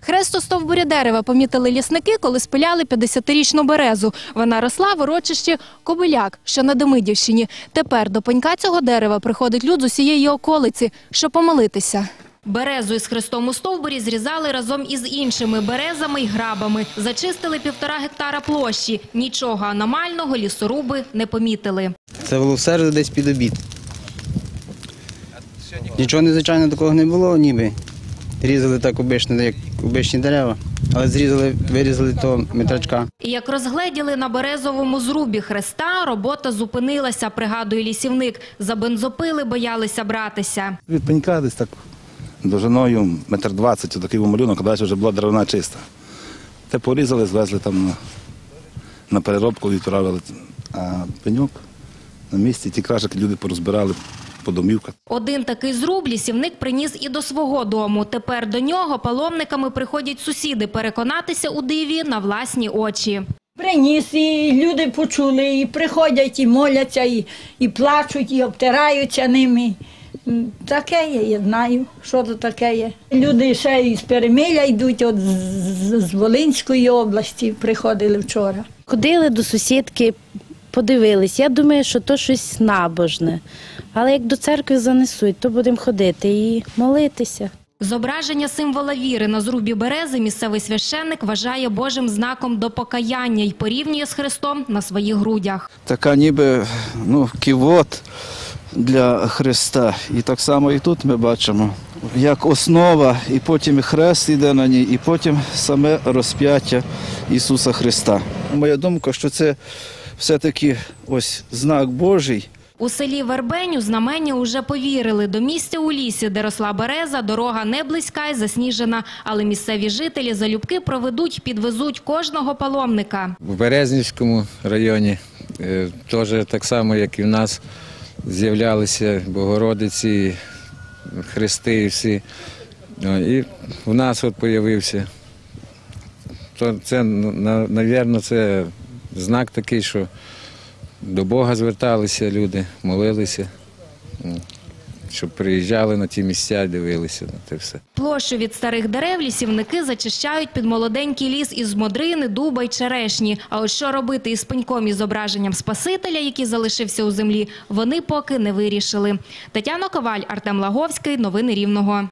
Хрестостовбуря дерева помітили лісники, коли спиляли 50-річну березу. Вона росла в урочищі Кобиляк, що на Демидівщині. Тепер до пенька цього дерева приходить люд з усієї околиці, щоб помолитися. Березу із хрестом у стовбурі зрізали разом із іншими березами й грабами. Зачистили півтора гектара площі. Нічого аномального лісоруби не помітили. Це було в середу десь під обід. Нічого незвичайного такого не було, ніби. Різали так обично, як обичні дерева, але зрізали, вирізали того метрачка. І як розгледіли на березовому зрубі хреста, робота зупинилася, пригадує лісівник. За бензопили боялися братися. Від пенька десь так довжиною метр двадцять, такий малюнок, а далі вже була деревина чиста. Те порізали, звезли там на, на переробку, відправили. А пеньок на місці, ті кражики люди порозбирали по домівках. Один такий зруб лісівник приніс і до свого дому. Тепер до нього паломниками приходять сусіди переконатися у диві на власні очі. Приніс, і люди почули, і приходять, і моляться, і, і плачуть, і обтираються ними. Таке є, я знаю, що то таке є. Люди ще із Перемиля йдуть, от з, з- з Волинської області приходили вчора. Ходили до сусідки, подивились. Я думаю, що то щось набожне. Але як до церкви занесуть, то будемо ходити і молитися. Зображення символа віри на зрубі берези місцевий священник вважає Божим знаком до покаяння і порівнює з Христом на своїх грудях. така ніби ну, ківот для Христа. І так само і тут ми бачимо, як основа, і потім хрест йде на ній, і потім саме розп'яття Ісуса Христа. Моя думка, що це все-таки ось знак Божий. У селі Вербеню знамення уже повірили. До місця у лісі, де росла береза, дорога не близька і засніжена. Але місцеві жителі залюбки проведуть, підвезуть кожного паломника. В Березнівському районі е, теж так само, як і в нас, з'являлися Богородиці, хрести і всі. О, І в нас от з'явився. То це, мабуть, це знак такий, що до Бога зверталися люди, молилися, щоб приїжджали на ті місця, дивилися на те все. Площу від старих дерев лісівники зачищають під молоденький ліс із модрини, дуба й черешні. А от що робити із пеньком із зображенням Спасителя, який залишився у землі, вони поки не вирішили. Тетяна Коваль, Артем Лаговський. Новини Рівного.